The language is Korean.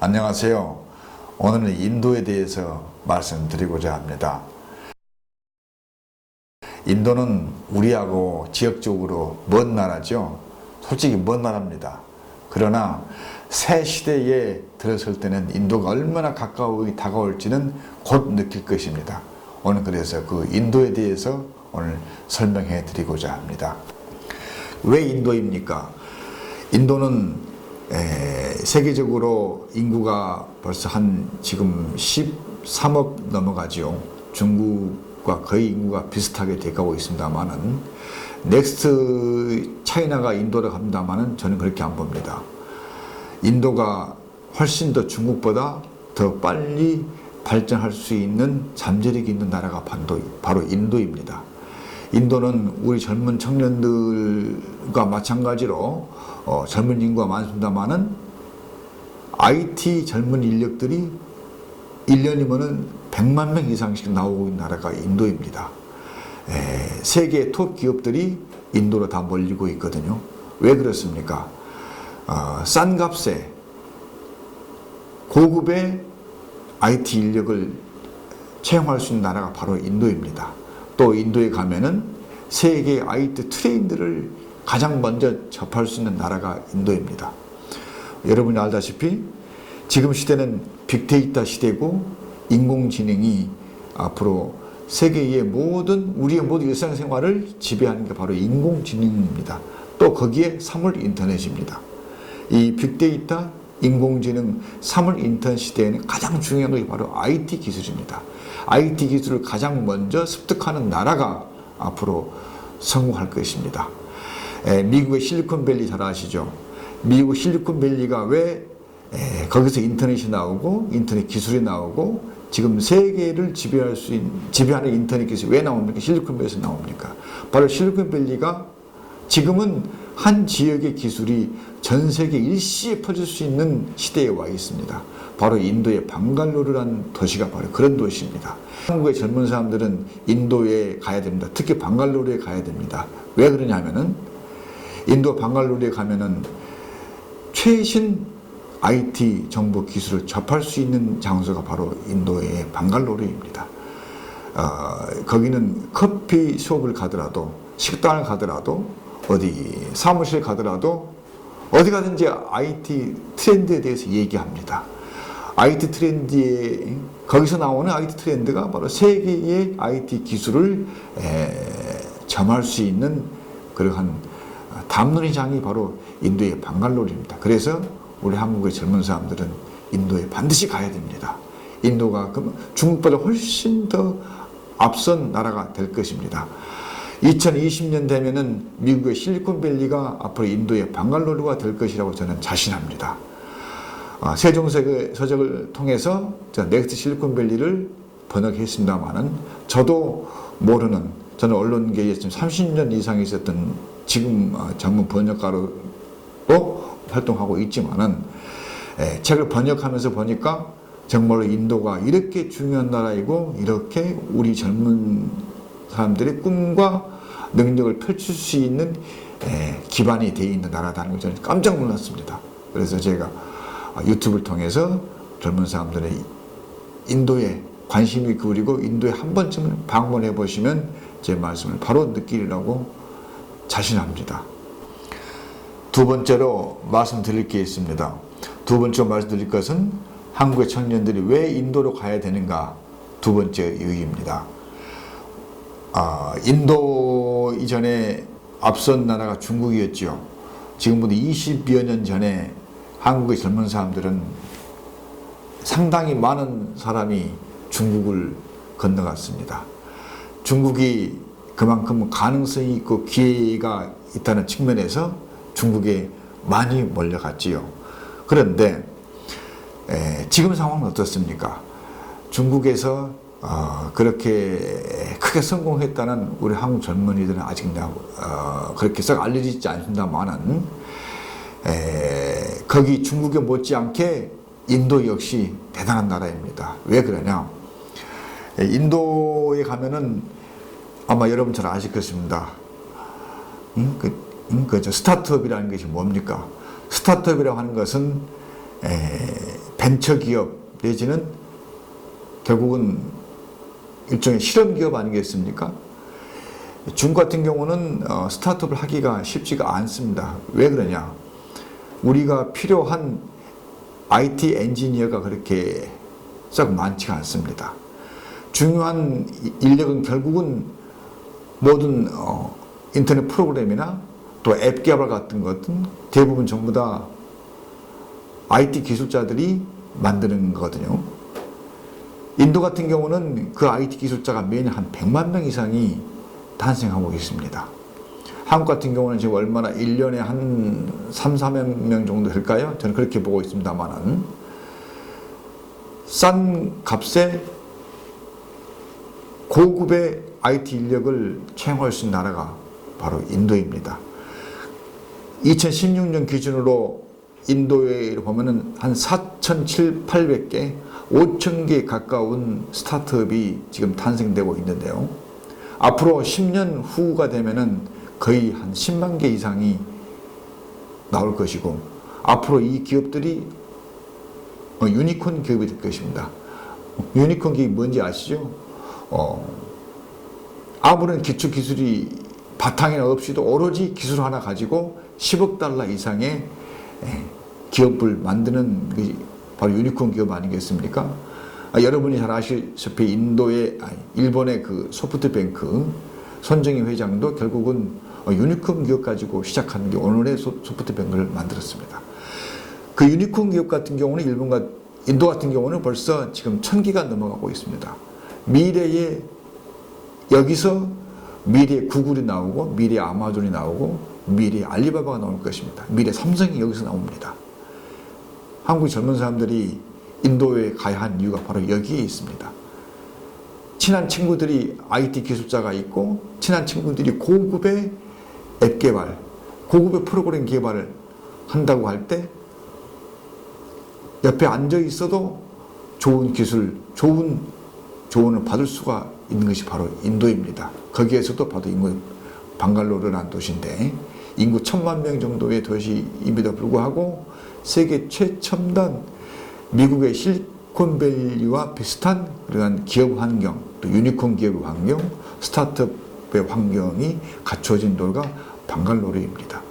안녕하세요. 오늘은 인도에 대해서 말씀드리고자 합니다. 인도는 우리하고 지역적으로 먼 나라죠. 솔직히 먼 나라입니다. 그러나 새 시대에 들어설 때는 인도가 얼마나 가까이 다가올지는 곧 느낄 것입니다. 오늘 그래서 그 인도에 대해서 오늘 설명해 드리고자 합니다. 왜 인도입니까? 인도는 에, 세계적으로 인구가 벌써 한 지금 13억 넘어가죠. 중국과 거의 인구가 비슷하게 돼가고 있습니다만은 넥스트 차이나가 인도로 갑니다만은 저는 그렇게 안 봅니다. 인도가 훨씬 더 중국보다 더 빨리 발전할 수 있는 잠재력이 있는 나라가 바로 인도입니다. 인도는 우리 젊은 청년들과 마찬가지로 어, 젊은 인구가 많습니다만은 IT 젊은 인력들이 1년이면은 100만 명 이상씩 나오고 있는 나라가 인도입니다. 에, 세계 톱 기업들이 인도로 다 몰리고 있거든요. 왜 그렇습니까? 어, 싼 값에 고급의 IT 인력을 채용할 수 있는 나라가 바로 인도입니다. 또 인도에 가면은 세계 IT 트렌드를 가장 먼저 접할 수 있는 나라가 인도입니다. 여러분이 알다시피 지금 시대는 빅데이터 시대고 인공지능이 앞으로 세계의 모든 우리의 모든 일상생활을 지배하는 게 바로 인공지능입니다. 또 거기에 사물 인터넷입니다. 이 빅데이터, 인공지능, 사물 인터넷 시대에는 가장 중요한 것이 바로 IT 기술입니다. IT 기술을 가장 먼저 습득하는 나라가 앞으로 성공할 것입니다. 에, 미국의 실리콘밸리 잘 아시죠? 미국 실리콘밸리가 왜 에, 거기서 인터넷이 나오고 인터넷 기술이 나오고 지금 세계를 지배할 수 있는 지배하는 인터넷 기술이 왜 나옵니까? 실리콘밸리에서 나옵니까? 바로 실리콘밸리가 지금은 한 지역의 기술이 전 세계 일시에 퍼질 수 있는 시대에 와 있습니다. 바로 인도의 방갈로르라는 도시가 바로 그런 도시입니다. 한국의 젊은 사람들은 인도에 가야 됩니다. 특히 방갈로르에 가야 됩니다. 왜 그러냐면은 인도 방갈로르에 가면은 최신 IT 정보 기술을 접할 수 있는 장소가 바로 인도의 방갈로르입니다. 어, 거기는 커피 수업을 가더라도 식당을 가더라도 어디 사무실 가더라도 어디 가든지 IT 트렌드에 대해서 얘기합니다. IT 트렌드에 거기서 나오는 IT 트렌드가 바로 세계의 IT 기술을 에, 점할 수 있는 그러한 담론의 장이 바로 인도의 방갈로르입니다. 그래서 우리 한국의 젊은 사람들은 인도에 반드시 가야 됩니다. 인도가 중국보다 훨씬 더 앞선 나라가 될 것입니다. 2020년 되면은 미국의 실리콘밸리가 앞으로 인도의 방갈로르가 될 것이라고 저는 자신합니다. 아, 세종서의 서적을 통해서 넥스트 실리콘밸리를 번역했습니다만은 저도 모르는 저는 언론계에 지금 30년 이상 있었던 지금 어, 전문 번역가로 활동하고 있지만은 에, 책을 번역하면서 보니까 정말로 인도가 이렇게 중요한 나라이고 이렇게 우리 젊은 사람들의 꿈과 능력을 펼칠 수 있는 에, 기반이 되어 있는 나라다는 걸 저는 깜짝 놀랐습니다. 그래서 제가 유튜브를 통해서 젊은 사람들의 인도에 관심이 기울이고 인도에 한 번쯤은 방문해 보시면 제 말씀을 바로 느끼리라고 자신합니다. 두 번째로 말씀드릴 게 있습니다. 두 번째로 말씀드릴 것은 한국의 청년들이 왜 인도로 가야 되는가 두 번째 이유입니다. 아, 인도 이전에 앞선 나라가 중국이었죠. 지금부터 20여 년 전에 한국의 젊은 사람들은 상당히 많은 사람이 중국을 건너갔습니다. 중국이 그만큼 가능성이 있고 기회가 있다는 측면에서 중국에 많이 몰려갔지요. 그런데 에, 지금 상황은 어떻습니까? 중국에서 어, 그렇게 크게 성공했다는 우리 한국 젊은이들은 아직 어, 그렇게 썩 알려지지 않습니다만은 에, 거기 중국에 못지않게 인도 역시 대단한 나라입니다. 왜 그러냐? 에, 인도에 가면은 아마 여러분 잘 아실 것입니다. 음, 그, 음, 그 스타트업이라는 것이 뭡니까? 스타트업이라고 하는 것은 에, 벤처 기업 내지는 결국은 일종의 실험 기업 아니겠습니까? 중국 같은 경우는 어, 스타트업을 하기가 쉽지가 않습니다. 왜 그러냐? 우리가 필요한 IT 엔지니어가 그렇게 썩 많지가 않습니다. 중요한 이- 인력은 결국은 모든 어, 인터넷 프로그램이나 또 앱 개발 같은 것은 대부분 전부 다 IT 기술자들이 만드는 거거든요. 인도 같은 경우는 그 IT 기술자가 매년 한 100만 명 이상이 탄생하고 있습니다. 한국 같은 경우는 지금 얼마나 1년에 한 3, 4만 명 정도 될까요? 저는 그렇게 보고 있습니다만은 싼 값에 고급의 IT 인력을 채용할 수 있는 나라가 바로 인도입니다. 2016년 기준으로 인도에 보면은 한 4,700개, 5,000개 가까운 스타트업이 지금 탄생되고 있는데요. 앞으로 10년 후가 되면은 거의 한 10만 개 이상이 나올 것이고, 앞으로 이 기업들이 어, 유니콘 기업이 될 것입니다. 유니콘 기업이 뭔지 아시죠? 어, 아무런 기초 기술이 바탕에 없이도 오로지 기술 하나 가지고 10억 달러 이상의 에, 기업을 만드는 그 바로 유니콘 기업 아니겠습니까? 아, 여러분이 잘 아시다시피 인도의 아니, 일본의 그 소프트뱅크 손정희 회장도 결국은 어, 유니콘 기업 가지고 시작한 게 오늘의 소, 소프트뱅크를 만들었습니다. 그 유니콘 기업 같은 경우는 일본과 인도 같은 경우는 벌써 지금 천 기가 넘어가고 있습니다. 미래에 여기서 미래 구글이 나오고 미래 아마존이 나오고 미래 알리바바가 나올 것입니다. 미래 삼성이 여기서 나옵니다. 한국 젊은 사람들이 인도에 가야 한 이유가 바로 여기에 있습니다. 친한 친구들이 IT 기술자가 있고 친한 친구들이 고급의 앱 개발, 고급의 프로그램 개발을 한다고 할 때 옆에 앉아 있어도 좋은 기술, 좋은 조언을 받을 수가 있는 것이 바로 인도입니다. 거기에서도 바로 인구 방갈로르라는 도시인데 인구 천만 명 정도의 도시임에도 불구하고 세계 최첨단 미국의 실리콘밸리와 비슷한 그러한 기업 환경, 또 유니콘 기업 환경, 스타트업의 환경이 갖춰진 도가 방갈로르입니다.